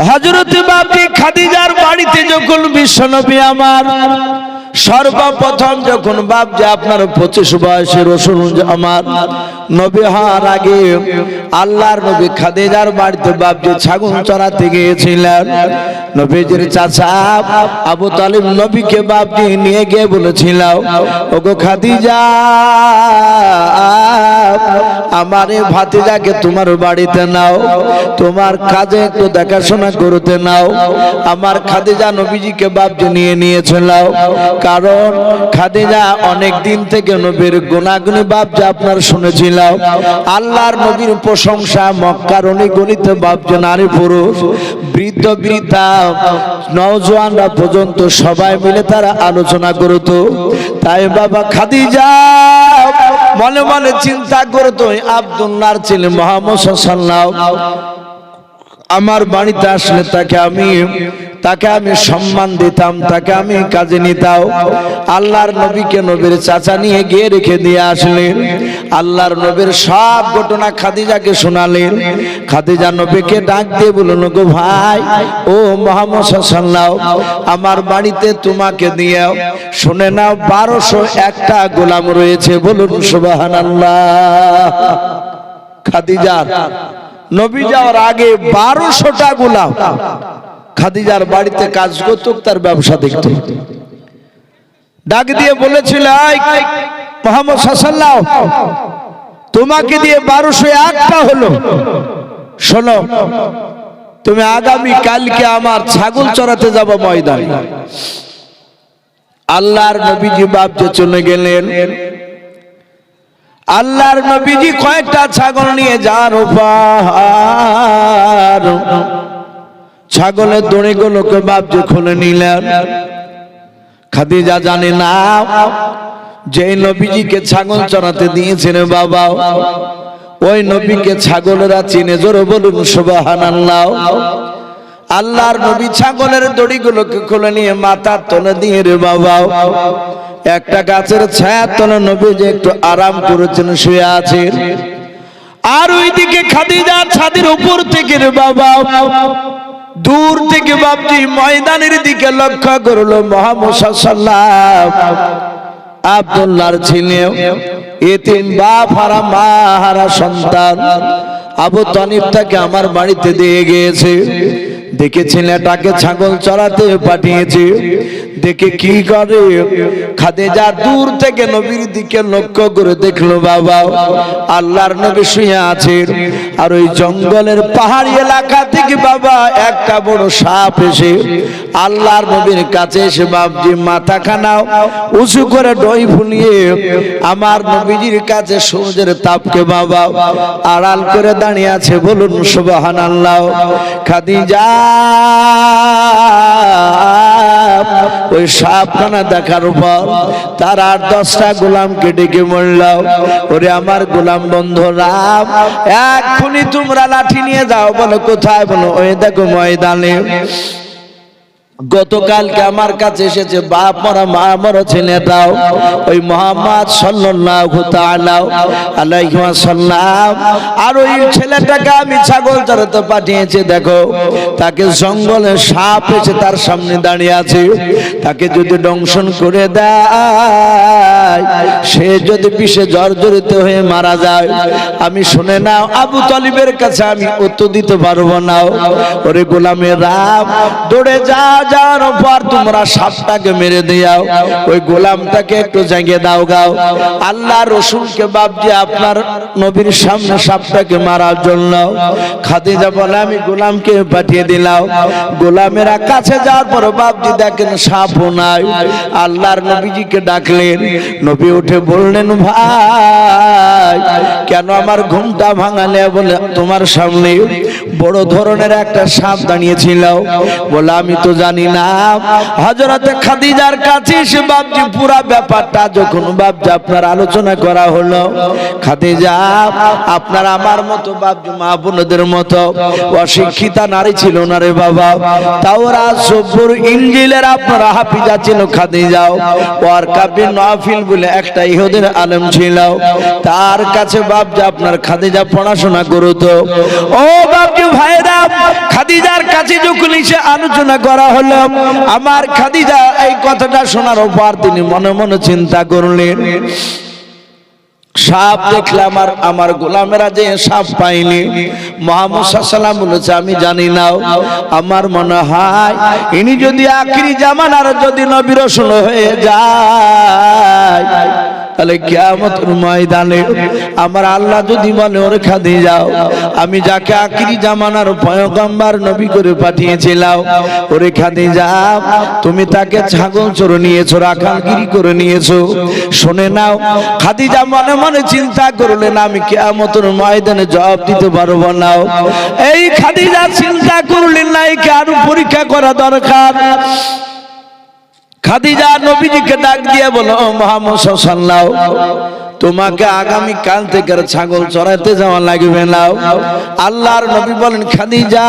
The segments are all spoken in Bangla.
হজরত বাপি খাদিজার বাড়িতে যখন বিশ্বনবী আমার, সর্বপ্রথম যখন বাপ যে আপনার পঁচিশ বয়সের রসুন আমার নবী হওয়ার আগে আল্লাহর নবী খাদিজার বাড়িতে বাপ যে ছাগল চড়াতে গিয়েছিলেন। নবীজির চাচা আবু তালিব নবীকে বাপ দিয়ে নিয়ে গিয়ে বলেছিল ওগো খাদিজা, আমার এই ভাতিজাকে তোমার বাড়িতে নাও, তোমার কাজে একটু দেখাশোনা করতে নাও। আমার খাদিজা নবীজিকে বাপজি নিয়ে নিয়েছিল কারণ খাদিজা অনেক দিন থেকে নবীর গুণাগুনি বাপজি আপনার শুনেছিল আল্লাহর নবীর প্রশংসা, মক্কার অনেক গণিত বাপজি নারী পুরুষ, বৃদ্ধ, বৃদ্ধা, নওজোয়ানরা পর্যন্ত সবাই মিলে তারা আলোচনা করত। তাই বাবা খাদিজা, মনে মনে চিন্তা করতো আব্দুল্লাহর ছেলে মোহাম্মদ সাল্লাহ আমার বাড়িতে আসলে তাকে আমি তাকে আমি সম্মান দিতাম, তাকে আমি কাজে নিতাম। আল্লাহর নবীকে নবীর চাচা নিয়ে গিয়ে রেখে দিয়ে আসলেন। আল্লাহর নবীর সব ঘটনা খাদিজাকে শোনালেন। খাদিজা নবীকে ডাক দিয়ে বলুন গো ভাই, ও মোহাম্মদ সাল্লাহ আমার বাড়িতে তোমাকে দিয়ে শুনে নাও, বারোশো একটা গোলাম রয়েছে, বলুন সুবাহান আল্লাহ নবী যাওয়ার আগে বারোশোটা গোলাম খাদিজার বাড়িতে কাজ করত তার ব্যবসা দেখত। ডাক দিয়ে বলেছিল "এই, মোহাম্মদ সাসাল্লাহ তোমাকে দিয়ে বারোশো একটা হলো। শোনো তুমি আগামী কালকে আমার ছাগল চড়াতে যাব ময়দান। আল্লাহর নবীজি বাপজে চলে গেলেন। আল্লাহর নবীজি কয়েকটা ছাগল নিয়ে যান উপহার? ছাগলের দড়িগুলোকে বাপজি খুলে নিলেন, খাদিজা জানে না, যে নবীজিকে ছাগল চড়াতে দিয়েছেন বাবা, ওই নবীকে ছাগলেরা চিনে, জোরে বলুন সুবাহান আল্লাহ আল্লাহর নবী ছাগলের দড়িগুলোকে খুলে নিয়ে মাথার তলে দিয়ে রে বাবা একটা গাছের ছায়া তলে নবী যে একটু আরাম করেছেন, শুয়ে আছেন। আর ওইদিকে খাদিজা ছাদের উপর থেকে বাবা, দূর থেকে বাপজি ময়দানের দিকে লক্ষ্য করল মোহাম্মদ সাল্লাম আব্দুল্লাহর ছেলে, এতিম বাপ হারা মা হারা সন্তান। আবু তনিব তাকে আমার বাড়িতে দিয়ে গিয়েছে। দেখে ছেলেটাকে ছাগল চড়াতে পাঠিয়েছে। দেখে কি করে? খাদেজা দূর থেকে নবীর দিকে লক্ষ্য করে দেখল, বাবা, আল্লাহর নবী শুয়ে আছেন আর ওই জঙ্গলের পাহাড়ি এলাকা থেকে, বাবা, একটা বড় সাপ এসে আল্লাহর নবীর কাছে এসে বাবজি মাথা খানাও উঁচু করে ডই ফুলিয়ে আমার নবীজির কাছে সূর্যের তাপকে, বাবা, আড়াল করে দাঁড়িয়ে আছে। বলুন সুবাহান আল্লাহ খাদিজা ওই সাপখানা দেখার পর তার আর দশটা গোলামকে ডেকে মরল ওরে আমার গোলাম বন্ধু রাম, এক্ষুনি তোমরা লাঠি নিয়ে যাও, বলো কোথায়? বলো, ওই দেখো ময়দানে। গতকালকে আমার কাছে এসেছে, বাপ মরা, মা মরা ছেলেটাও ওই মোহাম্মদ সাল্লাল্লাহু তাআলা আর ওই ছেলেটাকে আমি ছাগল চড়াতে পাঠিয়েছি, দেখো, তাকে জঙ্গলে সাপ এসে তার সামনে দাঁড়িয়ে আছে। তাকে যদি দংশন করে দেয়, সে যদি বিষে জর্জরিত হয়ে মারা যায়, আমি শুনে নাও, আবু তালিবের কাছে আমি উত্তর দিতে পারব না। ওরে গোলামের রাম, দৌড়ে যা যাওয়ার পর তোমরা সাপটাকে মেরে দিয়াও, ওই গোলামটাকে একটু জাগিয়ে দাও গাও। আল্লাহ রসুলকে বাপজি আপনার নবীর সামনে সাপটাকে মারার জন্য খাদিজা বলে, আমি গোলামকে পাঠিয়ে দিলাম। গোলামেরা কাছে যাওয়ার পর বাপজি দেখেন সাপও নাই। আল্লাহর নবীজিকে ডাকলেন। নবী উঠে বললেন, ভাই, কেন আমার ঘুমটা ভাঙালে? বলে, তোমার সামনে বড় ধরনের একটা সাপ দাঁড়িয়েছিল বলে আমি তো জানি না। হজরতে খাদিজার কাছে এসে বাপজি পুরা ব্যাপারটা যখন বাপজি আপনার আলোচনা করা হলো। খাদিজা, আপনার আমার মতো বাপজি মা বোনদের মতো অশিক্ষিতা নারী ছিল না রে বাবা। তাওরা সব্বর ইঞ্জিলের আপনার হাফিজা ছিল, খাদিজাও। ওর কাবির নফিল বলে একটা ইহুদের আলেম ছিল। তার কাছে বাপজি আপনার খাদিজা পড়াশোনা করতো। ও বাপজি ভাইরা, খাদিজার কাছে যখন এসে আলোচনা করা হলো, আমার খাদিজা এই কথাটা শোনার পর তিনি মনে মনে চিন্তা করলেন। সাপ দেখলাম আর আমার গোলামেরা যে সাপ পাইনি মোহাম্মদ সাল্লাম বলেছে, আমি জানি না, আমার মনে হয় ইনি যদি আখিরি জামানার যদি নবী রসুল হয়ে যায় তাহলে কেয়ামতের ময়দানে আমার আল্লাহ যদি বলে, ওরে খাদি যাও আমি যাকে আখিরি জামানার পয়গম্বার নবী করে পাঠিয়েছিলাম, ওরে খাদি যাও তুমি তাকে ছাগল চোর নিয়েছো, রাখালগিরি করে নিয়েছো। শুনে নাও, খাদিজা মনে মনে চিন্তা করলেন আমি কেয়ামতের ময়দানে জবাব দিতে পারব না। এই খাদিজা চিন্তা করলেন না, একে আরও পরীক্ষা করা দরকার। খাদিজা নবীজিকে ডাক দিয়ে বলো মোহাম্মদ সাল্লাহ তোমাকে আগামী কাল থেকে ছাগল চড়াইতে যাওয়া লাগবে না। আল্লাহর নবী বলেন, খাদিজা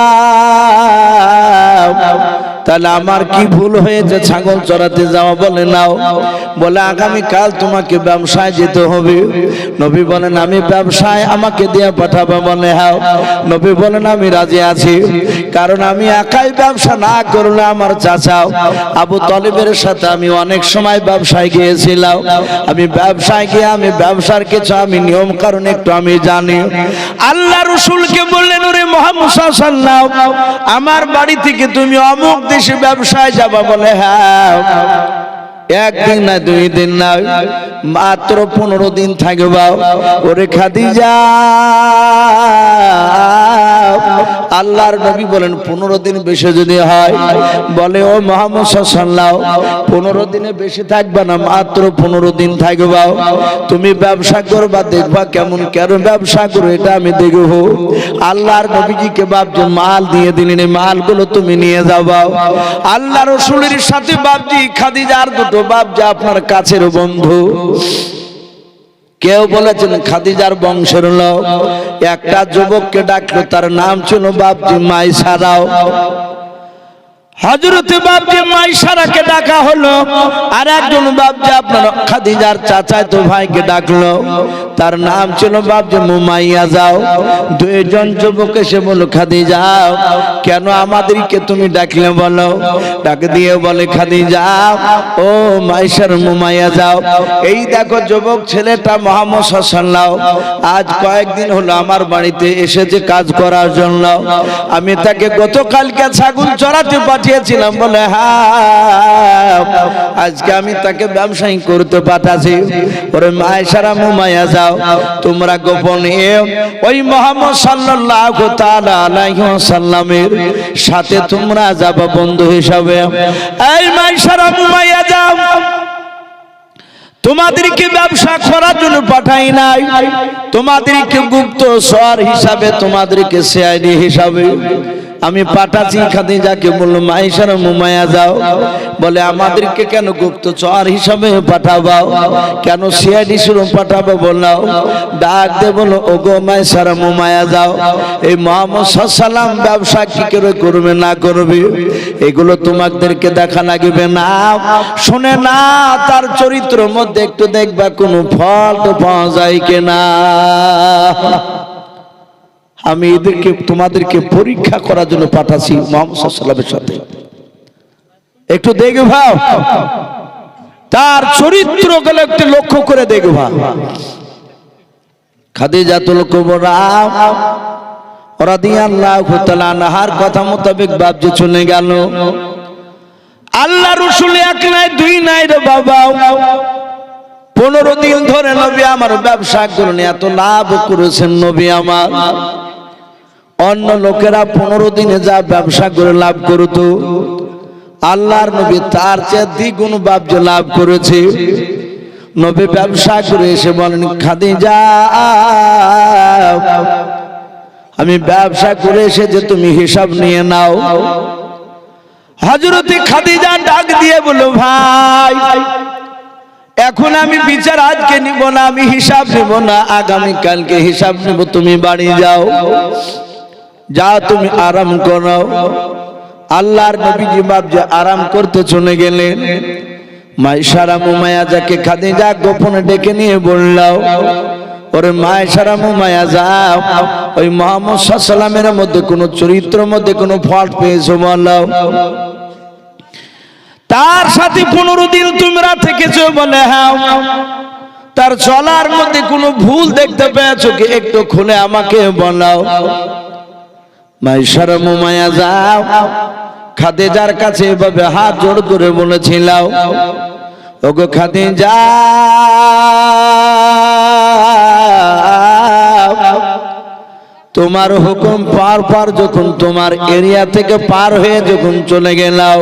তাহলে আমার কি ভুল হয়েছে? ছাগল চড়াতে যাওয়া বলে নাও। বলে আগামী কাল তোমাকে ব্যবসায় যেতে হবে। নবী বলেন, আমি ব্যবসায় আমাকে দিয়ে পাঠাবো মনে হাও নবী বলেন, আমি রাজি আছি, কারণ আমি একাই ব্যবসা না করলে আমার চাচাও আবু তলিবের সাথে আমি অনেক সময় ব্যবসায় গিয়েছিলাম। আমি ব্যবসায় গিয়ে আমি ব্যবসার কিছু, আমি নিয়ম কারণ একটু আমি জানি। আল্লাহ রসুলকে বললেন, ওরে মোহাম্মদ আমার বাড়ি থেকে তুমি অমুক দেশে ব্যবসায় যাবা বলে হ্যাঁ। একদিন না দুই দিন না, মাত্র পনেরো দিন থাকবা। ওরে খাদিজা, আল্লাহর নবী বলেন, পনেরো দিন বেশি যদি হয়, বলে, ও মোহাম্মদ সাল্লাহ পনেরো দিনে বেশি থাকবে না, মাত্র পনেরো দিন থাকবা। তুমি ব্যবসা করবা, দেখবা কেমন কেন ব্যবসা করো, এটা আমি দেখব। আল্লাহর নবীজিকে বাপজি মাল দিয়ে দিলেন মালগুলো তুমি নিয়ে যাবা আল্লাহ রসুলের সাথে বাপজি খাদিজার দুটো বাপজি আপনার কাছের বন্ধু। কেউ বলেছেন খাদিজার বংশের লোক। একটা যুবককে ডাকলো, তার নাম ছিল বাপজি মাই সারাও তার নাম ছিল বাপজি মুমাইয়া, যাও। দুইজন যুবক এসে বলো খাদি যাও কেন আমাদেরকে তুমি ডাকলে বলো? ডাক দিয়ে বলে খাদি যাও ও মাইসার মুমাইয়া, যাও। এই দেখো যুবক ছেলেটা মোহাম্মদ সাল্লাহ আজ কয়েকদিন হলো আমার বাড়িতে এসেছে কাজ করার জন্য। আমি তাকে গতকালকে ছাগল চড়াতে পাঠিয়েছিলাম বলে হ্যাঁ আজকে আমি তাকে ব্যবসায়ী করতে পাঠাচ্ছি ওরে মায়েশারা মুমাইয়া যাও। তোমরা গোপনে ওই মোহাম্মদ সাল্লাল্লাহু ওয়াসাল্লামের সাথে তোমরা যাবে বন্ধু হিসাবে। এই মায়েশারা মুমাইয়া যাও। তোমাদেরকে ব্যবসা করার জন্য পাঠাই নাই। তোমাদেরকে গুপ্ত সর হিসাবে তোমাদেরকে সিআইডি হিসাবে আমি পাঠাচ্ছি খাদিজাকে বলল মাইশার মুমায়া যাও। বলে, আমাদেরকে কেন গুপ্ত চর হিসাবে পাঠাবাও? কেন সিআইডি শুরু পাঠাবো বললাও? ডাক দে বলো ও গো মাইশার মুমায়া যাও। এই মোহাম্মদ সাল্লাম ব্যবসা কি করে করবে, না করবে? এগুলো তোমাদেরকে দেখা লাগবে না। শুনে না, তার চরিত্রের মধ্যে একটু দেখবা কোনো ফল পাওয়া যায় কিনা? আমি এদেরকে, তোমাদেরকে পরীক্ষা করার জন্য পাঠাচ্ছি মোহাম্মদ সাল্লামের সাথে। একটু দেখবা তার চরিত্র গেলে একটু লক্ষ্য করে দেখবা খাদিজাতুল কুবরা, রাদিয়াল্লাহু তাআলা আনহার কথা মোতাবেক গেল। আল্লাহ এক নাই, দুই নাই রে বাবা। পনেরো দিন ধরে নবী আমার ব্যবসা করুন এত লাভ করেছেন নবী আমার। অন্য লোকেরা পনেরো দিনে যা ব্যবসা করে লাভ করত, আল্লাহর নবী তার চেয়ে দ্বিগুণ বাবজ লাভ করেছে। নবী ব্যবসা করে এসে বলেন, খাদিজা, আমি ব্যবসা করে এসে যে তুমি হিসাব নিয়ে নাও। হজরতে খাদিজা ডাক দিয়ে বলো ভাই, এখন আমি বিচার আজকে নিব না, আমি হিসাব নিব না আগামী কালকে হিসাব নিব, তুমি বাড়ি যাও। যা তুমি আরাম করো। আল্লাহর নবীজি যে আরাম করতে চলে গেলেন। গোপনে ডেকে নিয়ে ওরে ওই মধ্যে কোনো চরিত্রের মধ্যে কোনো পেয়েছ তার সাথে পনেরো দিন তোমরা থেকেছো বলে হ্যাঁ তার চলার মধ্যে কোনো ভুল দেখতে পেয়েছ কি? একটু খুলে আমাকে বলাও মাইশার মায়া যাও। খাদেজার কাছে এভাবে হাত জোড় করে বলেছিলাম, ওগো খাদিজা, তোমার হুকুম পার পার যখন তোমার এরিয়া থেকে পার হয়ে যখন চলে গেলাও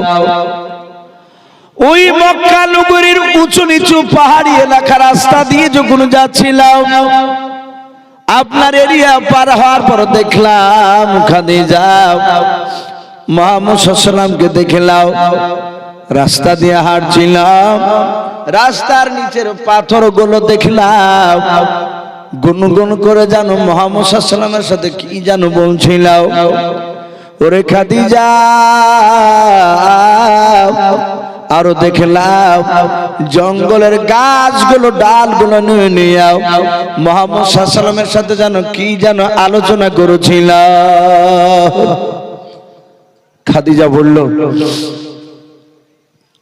ওই মক্কা নগরীর উঁচু নিচু পাহাড়ি এলাকা রাস্তা দিয়ে যখন যাচ্ছিলাম আপনার এরিয়া পার হওয়ার পর দেখলাম, খাদিজা মোহাম্মদ সাল্লামকে দেখলাম, রাস্তা দিয়ে হাঁটছিলাম, রাস্তার নিচের পাথরগুলো দেখলাম, গুনগুন করে জানো মোহাম্মদ সাথে কি জানো বলছিলাম, ওরে খাদিজা আরও দেখলাম জঙ্গলের গাছগুলো, ডালগুলো নিয়ে নিয়ে মোহাম্মদ সাল্লামের সাথে যেন কি যেন আলোচনা করেছিল। খাদিজা বলল,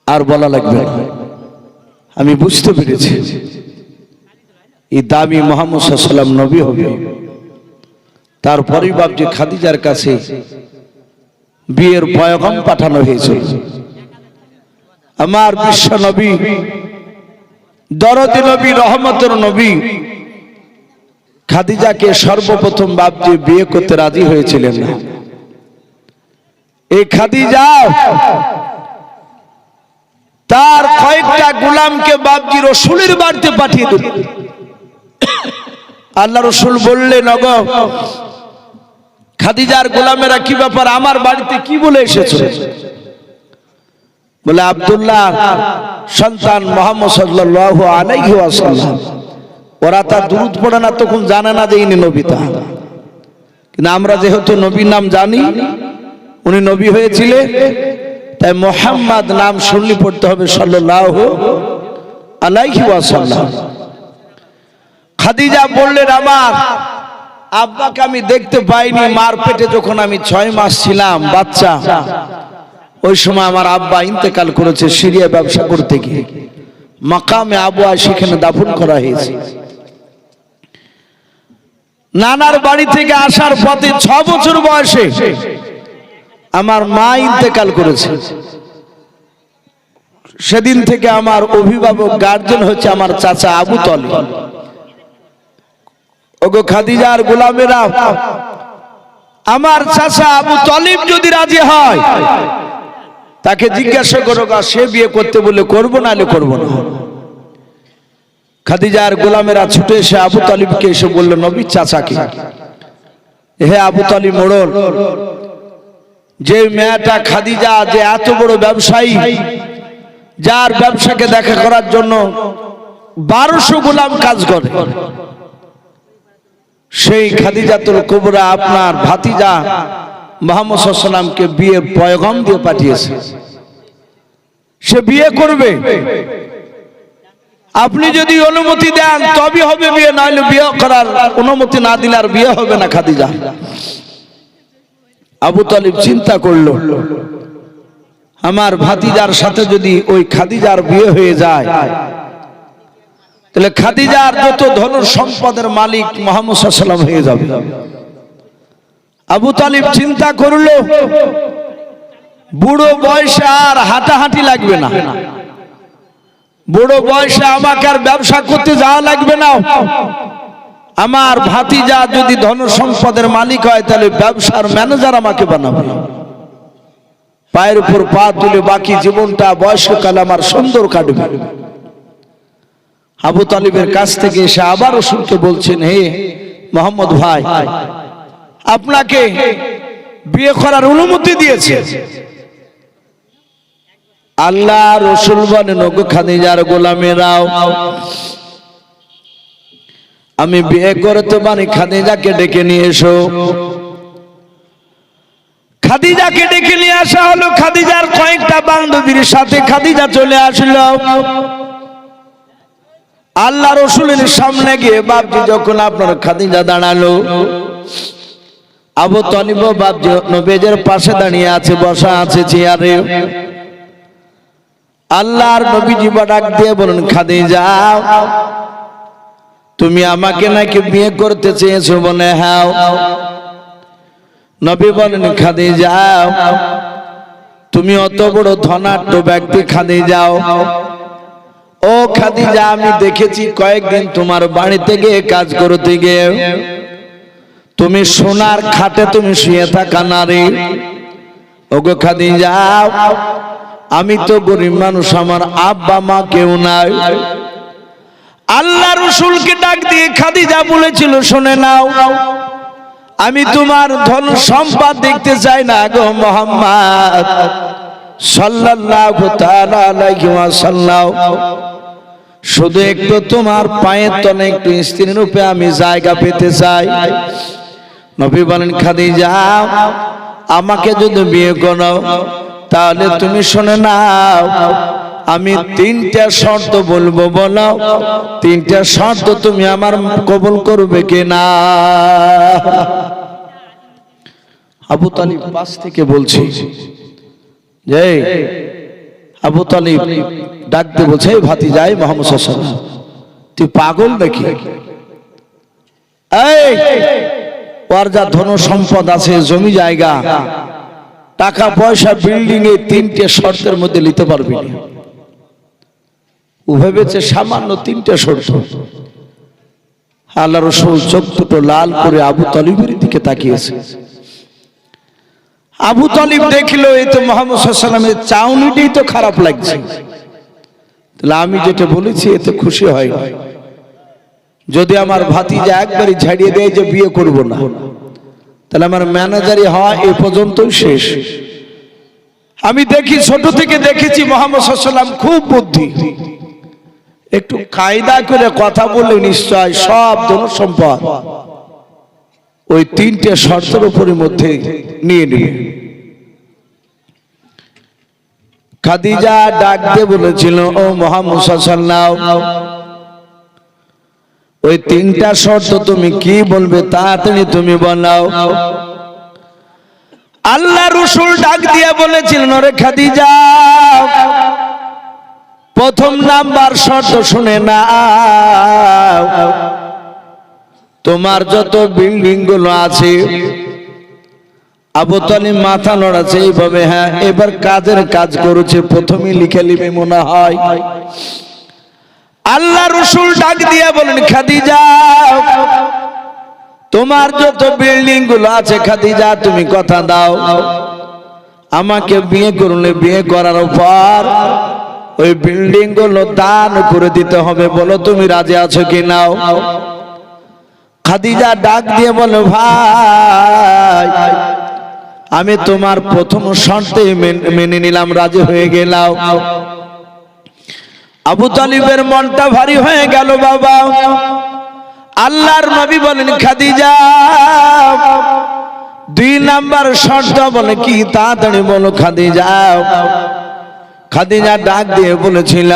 আর বলা লাগবে আমি বুঝতে পেরেছি। এই দামি মোহাম্মদ সাল্লাম নবী হবে। তারপরেই বাপজি খাদিজার কাছে বিয়ের পয়গম পাঠানো হয়েছিল আমার বিশ্ব নবী, দরদি নবী, রহমতের নবী, খাদিজাকে সর্বপ্রথম বাপজি বিয়ে করতে রাজি হয়েছিলেন। না এই খাদিজা তার কয়েকটা গুলামকে বাপজি রসুলের বাড়িতে পাঠিয়ে দিল। আল্লাহ রসুল বললেন অগ খাদিজার গোলামেরা কি ব্যাপার? আমার বাড়িতে কি বলে এসেছে? বলে আব্দুল্লাহ, সন্তান মোহাম্মদ সাল্লাল্লাহু আলাইহি ওরা তার দুরুদ পড়ে না, তখন জানে না যে ইনি নবিতা কিন্তু আমরা যেহেতু নবীর নাম জানি, উনি নবী হয়েছিলেন তাই মোহাম্মদ নাম শুনলি পড়তে হবে সাল্লাল্লাহু আলাইহি ওয়াসাল্লাম। খাদিজা বললেন, আমার আব্বাকে আমি দেখতে পাইনি, মার পেটে যখন আমি ছয় মাস ছিলাম, বাচ্চা ওই সময় আমার আব্বা ইন্তেকাল করেছে সিরিয়া ব্যবসা করতে গিয়ে। মাকামে আবুয়া সেখানে দাফন করা হয়েছে। নানার বাড়ি থেকে আসার পথে ছ বছর বয়সে আমার মা ইন্তেকাল করেছে। সেদিন থেকে আমার অভিভাবক গার্জেন হচ্ছে আমার চাচা আবু তলি ওগো খাদিজার গোলামেরা, আমার চাচা আবু তলিব যদি রাজি হয় তাকে জিজ্ঞাসা করো গা, সে বিয়ে করতে বলে করব নাহলে করব না? খাদিজার গোলামেরা ছুটে এসে আবু তালিবকে এসে বলল নবী চাচাকে হে আবু তালিব মোড়ল যে মেয়েটা খাদিজা যে এত বড় ব্যবসায়ী যার ব্যবসাকে দেখা করার জন্য বারোশো গোলাম কাজ করে সেই খাদিজাতুল কোবরা আপনার ভাতিজা মোহাম্মদ সাল্লামকে বিয়ে পয়গম দিয়ে পাঠিয়েছে। সে বিয়ে করবে। আপনি যদি অনুমতি দেন তবে হবে বিয়ে, নাহলে বিয়ে করার অনুমতি না দিলে আর বিয়ে হবে না, খাদিজা। আবু তালিব চিন্তা করল, আমার ভাতিজার সাথে যদি ওই খাদিজার বিয়ে হয়ে যায়, তাহলে খাদিজার যত ধন সম্পদের মালিক মোহাম্মদ সাল্লাম হয়ে যাবে। আবু তালিব চিন্তা করল, বুড়ো বয়সে আর হাঁটাহাঁটি লাগবে না। বুড়ো বয়সে আমাকে আর ব্যবসা করতে যাওয়া লাগবে না। আমার ভাতিজা যদি ধন সম্পদের মালিক হয়, তাহলে ব্যবসার ম্যানেজার আমাকে বানাবে। পায়ের উপর পা তুলে বাকি জীবনটা বয়সকাল আমার সুন্দর কাটবে। আবু তালিবের কাছ থেকে এসে আবার রসুলকে বলছেন, হে মোহাম্মদ ভাই আপনাকে বিয়ে করার অনুমতি দিয়েছে। আল্লাহ রসুল খাদিজার গোলামেরাও, আমি বিয়ে করতে পারি, খাদিজাকে ডেকে নিয়ে এসো। খাদিজাকে ডেকে নিয়ে আসা হলো, খাদিজার কয়েকটা বান্ধবীর সাথে খাদিজা চলে আসলো। আল্লাহ রসুলের সামনে গিয়ে বাপজি যখন আপনার খাদিজা দাঁড়াল আবু তলিব বাপজি নবেজের পাশে দাঁড়িয়ে আছে, বসা আছে চেয়ারে। আল্লাহর নবীজি ডাক দিয়ে বলুন খাদিজা, তুমি আমাকে নাকি বিয়ে করতে চেয়েছো বলে হ্যাঁ। নবী বলেন খাদি যাও তুমি অত বড় ধনাঢ্য ব্যক্তি খাদি যাও ও খাদিজা, আমি দেখেছি কয়েকদিন তোমার বাড়িতে গিয়ে কাজ করতে গিয়ে তুমি সোনার খাটে তুমি শুয়ে থাকা নারী। ওগো খাদি যাও আমি তো গরিব মানুষ, আমার আব্বা মা কেউ নাই। আল্লাহ রসুলকে ডাক দিয়ে খাদিজা বলেছিল, শুনে নাও, আমি তোমার ধন সম্পদ দেখতে চাই না গো মোহাম্মদ। সাল্লাল্লাহু তাআলা আলাইহি ওয়াসাল্লাম, শুধু একটু তোমার পায়ের তলে একটু স্ত্রী রূপে আমি জায়গা পেতে চাই। নবী বলেন, খাদিজা, আমাকে যদি বিয়ে করো, তাহলে তুমি শুনে নাও, আমি তিনটা শর্ত বলব, বলো, তিনটা শর্ত তুমি আমার কবুল করবে কিনা আবু তালিব পাশ থেকে বলছি, যে আবু তালিব ডাকতে বলছে, "এই ভাতি যাই মোহাম্মদ তুই পাগল নাকি? এই যা ধন সম্পদ আছে, জমি জায়গা। টাকা পয়সা বিল্ডিং এ তিনটে শর্তের মধ্যে নিতে পারবি ভেবেছে সামান্য তিনটে শর্ত। আল্লাহ রসুল চোখ দুটো লাল করে আবু তলিবের দিকে তাকিয়েছে। আবু তলিব দেখল, এই তো মোহাম্মদ সাল্লামের চাউনিটাই তো খারাপ লাগছে। তাহলে আমি যেটা বলেছি, এতে খুশি হয়। যদি আমার ভাতিজা একবারই ঝাড়িয়ে দেয় যে বিয়ে করব না, তাহলে আমার ম্যানেজারই হওয়া এ পর্যন্তই শেষ। আমি দেখি, ছোট থেকে দেখেছি মোহাম্মদ খুব বুদ্ধি। একটু কায়দা করে কথা বললে নিশ্চয় সব ধন সম্পদ ওই তিনটে শর্তের উপরের মধ্যে নিয়ে নেবে। খাদিজা ডাক দিয়ে বলেছিল, ও মোহাম্মদ ওই তিনটা শর্ত তুমি কি বলবে তাড়াতাড়ি তুমি বলাও। আল্লাহ রসুল ডাক দিয়ে বলেছিলেন ওরে খাদিজা, প্রথম নাম্বার শর্ত শুনে না তোমার যত বিল্ডিংগুলো আছে, আবু তালিম মাথা নড়াচ্ছে এইভাবে হ্যাঁ এবার কাজের কাজ করেছে প্রথমে লিখে লিখে মনে হয়। আল্লাহ রসুল ডাক দিয়ে বলেন, খাদিজা, তোমার যত বিল্ডিংগুলো আছে, খাদিজা, তুমি কথা দাও। আমাকে বিয়ে করলে বিয়ে করার পর ওই বিল্ডিংগুলো দান করে দিতে হবে বলো তুমি রাজি আছো কি নাও খাদিজা ডাক দিয়ে বলো, ভাই, আমি তোমার প্রথম শর্তে মেনে নিলাম, রাজি হয়ে গেলাম। আবু তালিবের মনটা ভারী হয়ে গেল বাবা। আল্লাহর নবী বলেন, খাদিজা, দুই নাম্বার শর্ত বলে কি? তাড়াতাড়ি বলো, খাদিজা। খাদিজা ডাক দিয়ে বলেছিল,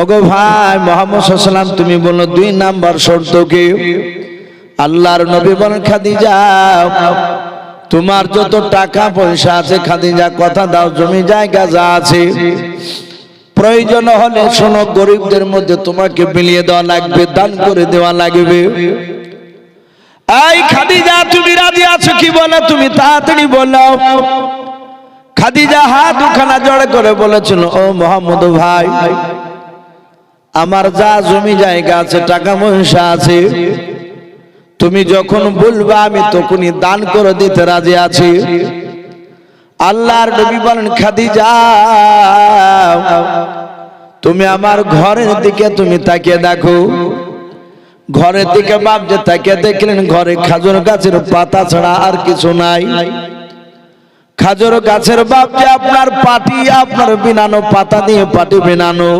ওগো ভাই, মোহাম্মদ সাল্লাম তুমি বলো দুই নাম্বার শর্ত কি? আল্লাহর নবী বলেন, খাদিজা, তোমার যত টাকা পয়সা আছে, খাদিজা, কথা দাও, জমি জায়গা যা আছে প্রয়োজন হলে শোনো, গরিবদের মধ্যে তোমাকে মিলিয়ে দেওয়া লাগবে, দান করে দেওয়া লাগবে। এই খাদিজা, তুমি রাজি আছো কি বলো? তুমি তাড়াতাড়ি বলো। খাদিজা হাত দুখানা জড় করে বলেছিল, ও মোহাম্মদ ভাই, আমার যা জমি জায়গা আছে, টাকা পয়সা আছে, তুমি যখন বলবা, আমি তখনই দান করে দিতে রাজি আছি। আল্লাহর নবী বলেন খাদিজা তুমি আমার ঘরের দিকে তুমি তাকিয়ে দেখো। ঘরের দিকে বাপ যে তাকিয়ে দেখলেন ঘরে খাজুর গাছের পাতা ছাড়া আর কিছু নাই। খাজুর গাছের বাপ যে আপনার পাটি আপনার বিনানো পাতা দিয়ে পাটি বিনানো।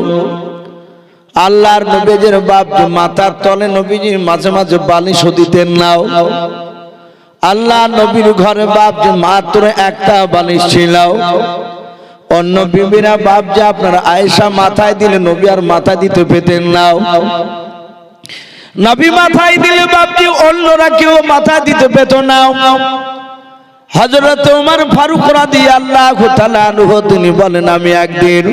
আল্লাহর নবীজের বাপ যে মাথার তলে নবীজি মাঝে মাঝে বালিশও দিতেন নাও আল্লাহ নবীর ঘরে বাপ যে মাত্র একটা বালিশ ছিল। অন্য বিবিরা বাপ যে আপনার আয়েশা মাথায় দিলে নবী আর মাথা দিতে পেতেন নাও নবী মাথায় দিলে বাপজি অন্যরা কেউ মাথা দিতে পেত না। হজরত উমর ফারুক রাদি আল্লাহ তিনি বলেন, আমি একদিন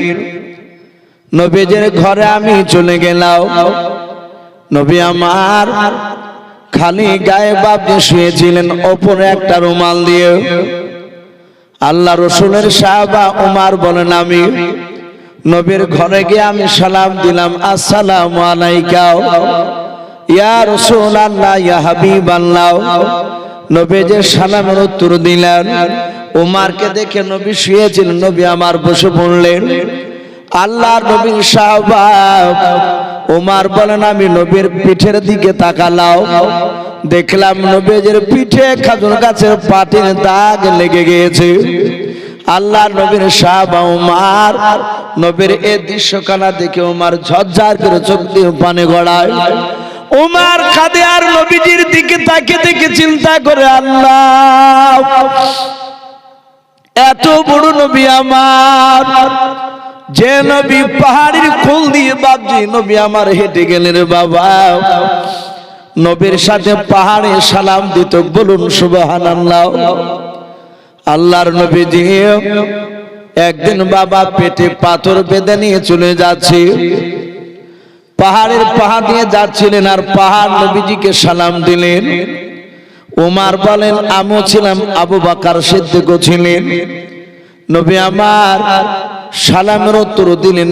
নবীজের ঘরে আমি চলে গেলাম। নবী আমার খালি গায়ে বাপজি শুয়েছিলেন, ওপরে একটা রুমাল দিয়ে। আল্লাহ রসুলের সাহাবা উমার বলেন, আমি নবীর ঘরে গিয়ে আমি সালাম দিলাম, আসসালামু আলাইকা ইয়া রসুল আল্লাহ ইয়া হাবিব আল্লাহ নবী যে সালামের উত্তর দিলেন, উমারকে দেখে নবী শুয়েছিলেন, নবী আমার বসে পড়লেন। আল্লাহর নবীর সাহাবা উমার বলেন, আমি নবীর পিঠের দিকে তাকালাও। দেখলাম নবীজের পিঠে খাজুর গাছের পাটির দাগ লেগে গিয়েছে। আল্লাহ নবীর সাহাবা উমার, নবীর এই দৃশ্যখানা দেখে উমার ঝরঝর করে চোখ দিয়ে পানি গড়ায়। উমার কাঁদে আর নবীজির দিকে তাকে দেখে চিন্তা করে, আল্লাহ, এত বড় নবী আমার। যে নবী পাহাড়ির খোল দিয়ে বাবজি, নবী আমার হেঁটে গেলেন বাবা। নবীর সাথে পাহাড়ে সালাম দিত, বলুন সুবাহান আল্লাহ আল্লাহর নবী দিয়ে একদিন বাবা পেটে পাথর বেঁধে নিয়ে চলে যাচ্ছে। পাহাড়ের পাহাড় দিয়ে যাচ্ছিলেন আর পাহাড় নবীজিকে সালাম দিলেন। উমার বলেন, আমিও ছিলাম, আবু বাকার সিদ্দিকও ছিলেন। নবী আমার সালামের উত্তর দিলেন